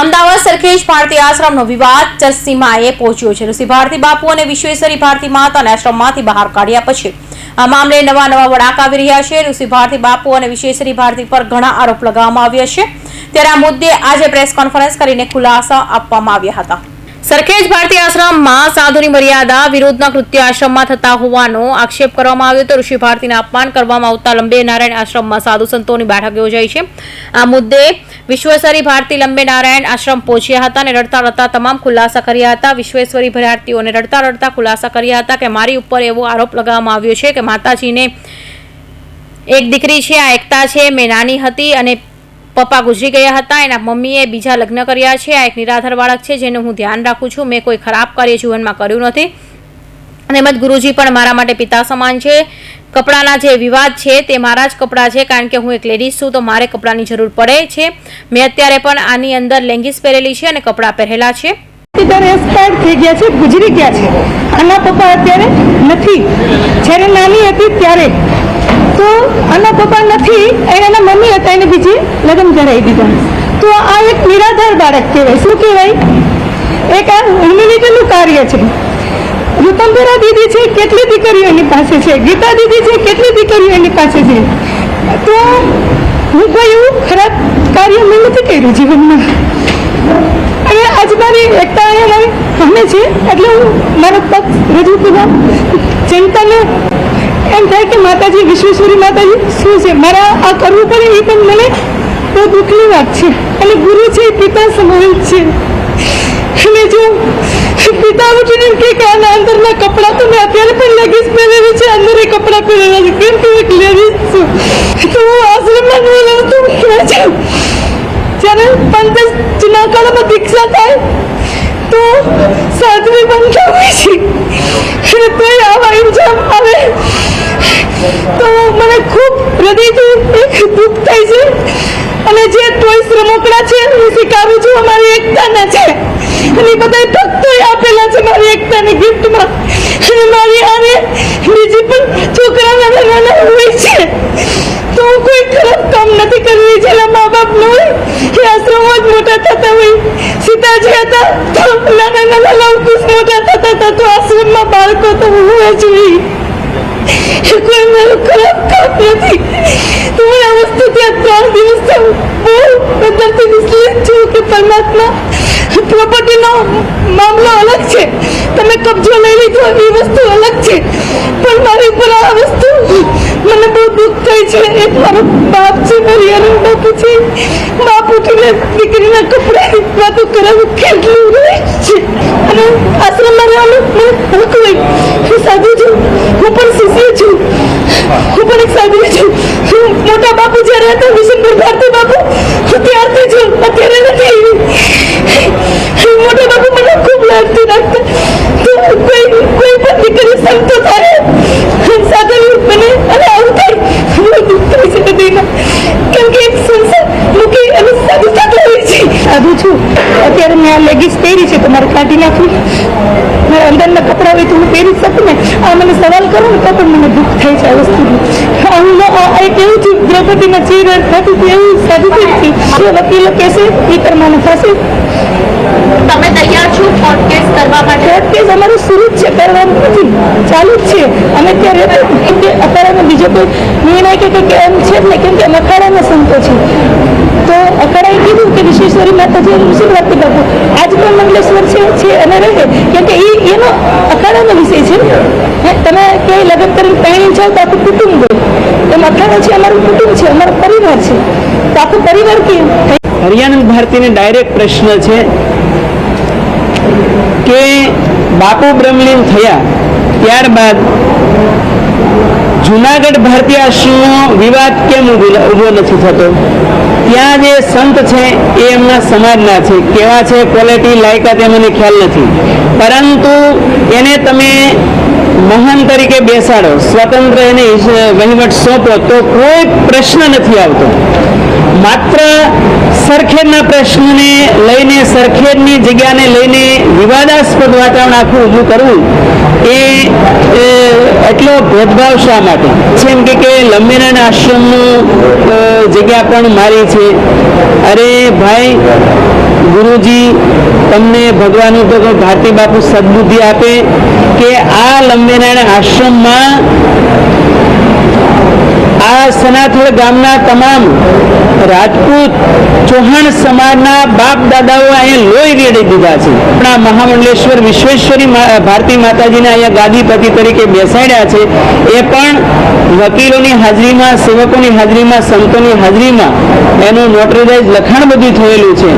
અમદાવાદ સરખેજ ભારતી આશ્રમનો વિવાદ ચરસીમાએ પહોંચ્યો છે. ઋષિ ભારતી બાપુ અને વિશ્વેશ્વરી ભારતી માતાને આશ્રમમાંથી બહાર કાઢ્યા પછી આ મામલે નવા નવા વળાક આવી રહ્યા છે. ઋષિ ભારતી બાપુ અને વિશ્વેશ્વરી ભારતી પર ઘણા આરોપ લગાવવામાં આવ્યા છે. ત્યારે આ મુદ્દે આજે પ્રેસ કોન્ફરન્સ કરીને ખુલાસા આપવામાં આવ્યા હતા. સરખેજ ભારતીય આશ્રમમાં સાધુની મર્યાદા વિરોધના કૃત્ય આશ્રમમાં થતા હોવાનો આક્ષેપ કરવામાં આવ્યો હતો. ઋષિ ભારતીને અપમાન કરવામાં આવતા લંબે નારાયણ આશ્રમમાં સાધુ સંતોની બેઠક યોજાઈ છે. આ મુદ્દે વિશ્વેશ્વરી ભારતી લંબે નારાયણ આશ્રમ પહોંચ્યા હતા અને રડતા રડતા તમામ ખુલાસા કર્યા હતા. વિશ્વેશ્વરી ભારતીઓને રડતા રડતા ખુલાસા કર્યા હતા કે મારી ઉપર એવો આરોપ લગાવવામાં આવ્યો છે કે માતાજીને એક દીકરી છે, આ એકતા છે, મેં નાની હતી અને પપ્પા ગુજરી ગયા હતા, એના મમ્મીએ બીજા લગ્ન કર્યા છે. આ એક નિરાધાર બાળક છે, જેનું હું ધ્યાન રાખું છું. મેં કોઈ ખરાબ કાર્ય જીવનમાં કર્યું નથી. અને મત ગુરુજી પણ મારા માટે પિતા સમાન છે. કપડાના જે વિવાદ છે, તે મારા જ કપડાં છે, કારણ કે હું એક લેડીઝ છું, તો મારે કપડાની જરૂર પડે છે. મેં અત્યારે પણ આની અંદર લેંગીસ પહેરેલી છે અને કપડાં પહેરેલા છે. થઈ ગયા છે, ગુજરી ગયા છે. આના પપ્પા અત્યારે નથી. જ્યારે નાની હતી ત્યારે તો આના પપ્પા નથી એના મમ્મી હતા, એને બીજી લગ્ન કરાવી દીધા. તો આ એક નિરાધાર બાળક કહેવાય. શું કહેવાય? એક આ હ્યુમિનિટીનું કાર્ય છે. ઋતંબરા દીદી છે, કેટલી દીકરીઓ એની પાસે છે? ગીતા દીદી છે, કેટલી દીકરીઓ એની પાસે છે? તો હું કોઈ એવું ખરાબ કાર્ય મેં નથી કર્યું જીવનમાં. અને આજ મારી એકતા મારી છે, એટલે હું મારો પક્ષ રજૂ કરવા જનતાને એમ થાય કે માતાજી, વિશ્વેશ્વરી માતાજી, શું છે? મારા આ કરવું પડે એ પણ મને બહુ દુઃખની વાત છે. અને ગુરુ છે એ પિતા સમાન છે. અને જો પિતા ઉઠીને કે કે આના અંદરના કપડાં તો મેં અત્યારે પણ લેગીસ પહેરેલી છે, અંદર એ કપડાં પહેરેલા છે કેમ કે એક લેડીઝ છું. તો હું આશ્રમમાં નહીં લઉં તો ક્યાં જાઉં? જ્યારે પંકજ જૂના કાળમાં દીક્ષા થાય, તો સાધવી બંધ થવી છે. તોય આવા ઇન્જામ આવે. તો મને ખૂબ હૃદયથી દુઃખ થાય છે. અને જે ટોયસ રમકડા છે, હું સ્વીકારું છું, અમારી એકતાના છે. અને બધા ભક્તોએ આપેલા છે મારી એકતાની ગિફ્ટમાં અને મારી આને બીજી પણ છોકરા નાના હોય છે. તો હું કોઈ ખરાબ કામ નથી કરવી, જેના મા બાપ ન હોય, એ આશ્રમો જ મોટા થતા હોય. સીતાજી હતા, તો નાના નાના લવકુશ મોટા થતા હતા, તો આશ્રમમાં બાળકો તો હોવા જોઈએ. કોઈ મારું ખરાબ કામ નથી તો હું આ વસ્તુ ત્યાં ત્રણ દિવસ બહુ અંદરથી નિશ્ચિત છું કે પરમાત્મા પ્રોપર્ટીનો મામલો અલગ છે તમે કબજો લઈ લીધો એ વસ્તુ અલગ છે પણ મારી ઉપર આ વસ્તુ મને બહુ દુઃખ થાય છે એક મારો બાપ છે મારી અરુણ બાપુ છે બાપ ઉઠીને દીકરીના કપડાની વાતો કરાવું કેટલું રહે છે અને આશ્રમમાં રહેવાનું મને હક હોય હું સાધુ છું હું પણ શિષ્ય છું હું પણ એક સાધુ છું હું મોટા બાપુ જ્યારે હતા વિશનભાઈ ભારતી બાપુ ત્યારથી છું અત્યારે નથી મોટા બાપુ મને ખૂબ લાગતી રાખતા. તો કોઈ કોઈ પણ દીકરી સંતો થાય સાથે બને અને આવું હું દુઃખ થાય છે હૃદયમાં. કેમ કે એક સંસાર મૂકી અને સાધુ થતા હોય છે સાધુ છું, અત્યારે મેં આ લેગીસ પહેરી છે, તો મારે કાઢી નાખું મારા અંદરના કપડાં હોય તો હું પહેરી શકું ને? આ મને સવાલ કરો ને તો પણ મને દુઃખ થાય છે આ વસ્તુનું હું લોકો એવું છું દ્રૌપદીના ચીર થતું હતું એવું સાધુ હતી જે વકીલો કહેશે એ કરવાનું થશે તમે તૈયાર છો કોર્ટ કેસ કરવા માટે? કોર્ટ કેસ અમારું શરૂ જ છે કરવાનું નથી ચાલુ જ છે. અમે ત્યારે કે અત્યારે અમે બીજો કોઈ નિર્ણય કે કંઈક એમ છે જ નહીં કેમ કે અમે અખાડાના સંતો છે તો અખાડાએ કીધું કે વિશ્વેશ્વરી માતાજી ભારતી બાપુ આજ પણ મંગલેશ્વર છે છે અને રહે. કેમ કે એ એનો અખાડાનો વિષય છે તમે ક્યાંય લગ્ન કરીને પહેણી જાઓ તો હોય છે, અમારું કુટુંબ છે, અમારો પરિવાર છે. તો આખું પરિવાર કેમ? હરિયાનંદ ભારતીને ડાયરેક્ટ પ્રશ્ન છે કે બાપુ બ્રહ્મલીન થયા ત્યારબાદ જુનાગઢ ભારતીય આશ્રમનો વિવાદ કેમ ઊભો- નથી થતો? ત્યાં જે સંત છે, એ એમના સમાજના છે. કેવા છે ક્વોલિટી લાયકાત એ મને ખ્યાલ નથી. પરંતુ એને તમે મહાન તરીકે બેસાડો, સ્વતંત્ર એને વહીવટ સોંપો, તો કોઈ પ્રશ્ન નથી આવતો. માત્ર સરખેજના પ્રશ્નને લઈને, સરખેજની જગ્યાને લઈને વિવાદાસ્પદ વાતાવરણ આખું ઊભું કરવું એ એટલો ભેદભાવ શા માટે? જેમ કે કે લંબેનારાયણ આશ્રમનું જગ્યા પણ મારી છે. અરે ભાઈ, ગુરુજી, તમને ભગવાનનું તો ભારતી બાપુ સદબુદ્ધિ આપે કે આ લંબેનારાયણ આશ્રમમાં આ સનાથળ ગામના તમામ રાજપૂત ચૌહાણ સમાજના બાપ દાદાઓ અહીંયા લોહી રેડી દીધા છે. આપણા મહામંડલેશ્વર વિશ્વેશ્વરી ભારતી માતાજીને અહીંયા ગાદીપતિ તરીકે બેસાડ્યા છે. એ પણ વકીલોની હાજરીમાં, સેવકોની હાજરીમાં, સંતોની હાજરીમાં એનું નોટરીડાઇઝ લખાણ બધું થયેલું છે.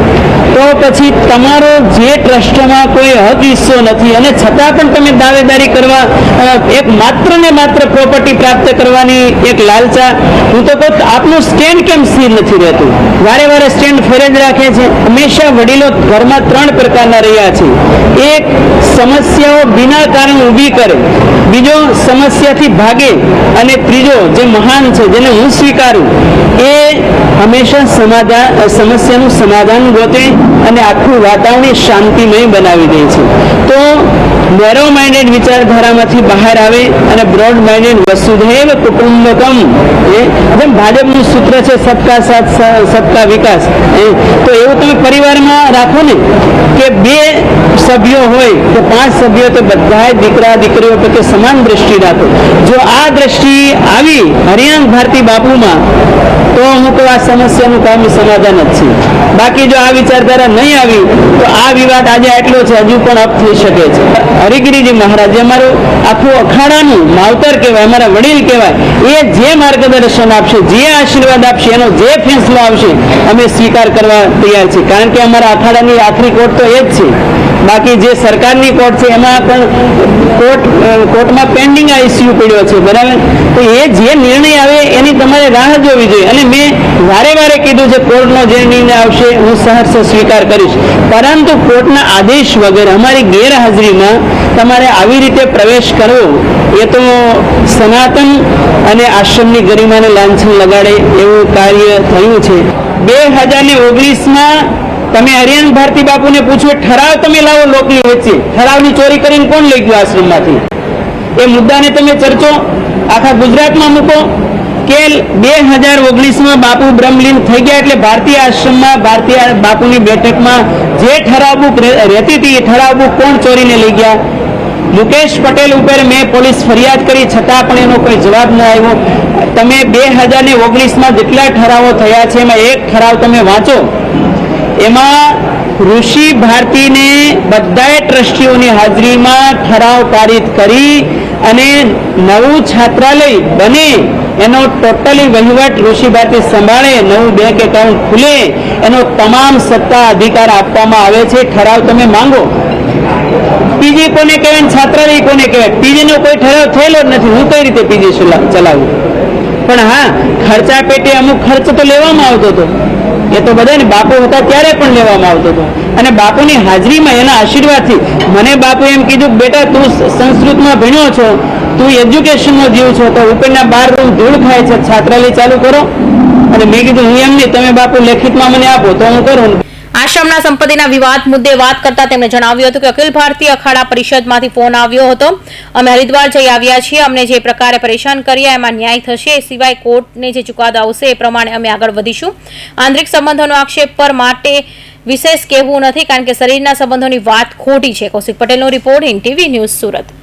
તો પછી તમારો જે ટ્રસ્ટમાં કોઈ હક હિસ્સો નથી અને છતાં પણ તમે દાવેદારી કરવા એક માત્ર ને માત્ર પ્રોપર્ટી પ્રાપ્ત કરવાની એક લાલચા હું તો કહું, આપનું સ્ટેન્ડ કેમ સ્થિર નથી રહેતું? વારે વારે સ્ટેન્ડ ફેર જ રાખે છે. હંમેશા વડીલો ઘરમાં ત્રણ પ્રકારના રહ્યા છે. એક, સમસ્યાઓ બિના કારણ ઊભી કરે. બીજો, સમસ્યાથી ભાગે. અને ત્રીજો, જે મહાન છે, જેને હું સ્વીકારું, એ હંમેશા સમાધાન સમસ્યાનું સમાધાન ગોતે અને આખું વાતાવરણ શાંતિમય બનાવી દે છે. તો નેરો માઇન્ડેડ વિચારધારામાંથી બહાર આવે અને બ્રોડ માઇન્ડેડ વસુધૈવ કુટુંબકમ. જેમ ભાજપનું સૂત્ર છે સબકા સાથ સબકા વિકાસ તો એવું તમે પરિવારમાં રાખો ને કે બે સભ્યો હોય કે પાંચ સભ્યો તો બધા દીકરા, દીકરીઓ પ્રત્યે સમાન દ્રષ્ટિ રાખો. જો આ દ્રષ્ટિ આવી હરિયાણ ભારતી બાપુમાં, તો હું તો આ સમસ્યાનું કામ સમાધાન જ છે. બાકી જો આ વિચારધારા નહીં આવી, તો આ વિવાદ આજે આટલો છે, હજુ પણ અપ થઈ શકે છે. હરિગીરીજી મહારાજ, જે અમારું આખું અખાડાનું માવતર કહેવાય, અમારા વડીલ કહેવાય, એ જે માર્ગદર્શન આપશે, જે આશીર્વાદ આપશે, એનો જે ફેસલો આવશે, અમે સ્વીકાર કરવા તૈયાર છીએ. કારણ કે અમારા અખાડાની આખરી કોર્ટ તો એ જ છે. બાકી જે સરકારની કોર્ટ છે, એમાં પણ કોર્ટ કોર્ટમાં પેન્ડિંગ આ ઇસ્યુ પડ્યો છે, બરાબર? તો એ જે નિર્ણય આવે, એની તમારે રાહ જોવી જોઈએ. અને મેં વારે વારે કીધું છે, કોર્ટનો જે નિર્ણય આવશે, હું સહર્ષ સ્વીકાર કરીશ. પરંતુ કોર્ટના આદેશ વગર અમારી ગેરહાજરીમાં તમારે આવી રીતે પ્રવેશ કરવો, એ તો સનાતન અને આશ્રમની ગરિમાને લાંછન લગાડે એવું કાર્ય થયું છે. બે હજાર ને ઓગણીસમાં તમે હરિયાણ ભારતી બાપુને પૂછ્યું ઠરાવ તમે લાવો લોકની વચ્ચે. ઠરાવની ચોરી કરીને કોણ લઈ ગયું આશ્રમમાંથી? એ મુદ્દાને તમે ચર્ચો, આખા ગુજરાતમાં મૂકો. કે બે હજાર ઓગણીસમાં બાપુ બ્રહ્મલીન થઈ ગયા એટલે ભારતીય આશ્રમમાં ભારતીય બાપુની બેઠકમાં જે ઠરાવ બુક રહેતી હતી એ ઠરાવ બુક કોણ ચોરીને લઈ ગયા? મુકેશ પટેલ ઉપર મેં પોલીસ ફરિયાદ કરી, છતાં પણ એનો કોઈ જવાબ ન આવ્યો. તમે બે હજાર ને ઓગણીસમાં જેટલા ઠરાવો થયા છે, એમાં એક ઠરાવ તમે વાંચો. એમાં ઋષિ ભારતીને બધાએ ટ્રસ્ટીઓની હાજરીમાં ઠરાવ પારિત કરી અને નવું છાત્રાલય બને, એનો ટોટલી વહીવટ ઋષિ ભારતી સંભાળે, નવું બેંક એકાઉન્ટ ખુલે, એનો તમામ સત્તા અધિકાર આપવામાં આવે છે. ઠરાવ તમે માંગો. પીજી કોને કહેવાય છાત્રાલય કોને કહેવાય? પીજીનો કોઈ ઠરાવ થયેલો જ નથી. હું કઈ રીતે પીજી ચલાવું? પણ હા, ખર્ચા પેટે અમુક ખર્ચ તો લેવામાં આવતો હતો. એ તો બધાને બાપુ હતા ત્યારે પણ લેવામાં આવતો હતો. અને બાપુની હાજરીમાં એના આશીર્વાદથી મને બાપુ એમ કીધું બેટા, તું સંસ્કૃતમાં ભણ્યો છો, તું એજ્યુકેશનનો જીવ છો, તો ઉપરના બાર રૂમ ધૂળ ખાય છે, છાત્રાલય ચાલુ કરો. અને મેં કીધું, હું એમ નહીં, તમે બાપુ લેખિતમાં મને આપો, તો હું કરું. આશ્રમના સંપત્તિના વિવાદ મુદ્દે વાત કરતા તેમણે જણાવ્યું હતું કે અખિલ ભારતીય અખાડા પરિષદમાંથી ફોન આવ્યો હતો. અમે હરિદ્વાર જઈ આવ્યા છીએ. અમને જે પ્રકારે પરેશાન કર્યા એમાં ન્યાય થશે. એ સિવાય કોર્ટને જે ચુકાદો આવશે, એ પ્રમાણે અમે આગળ વધીશું. આંતરિક સંબંધોનો આક્ષેપ પર માટે વિશેષ કહેવું નથી, કારણ કે શરીરના સંબંધોની વાત ખોટી છે. કૌશિક પટેલનો report in TV news Surat.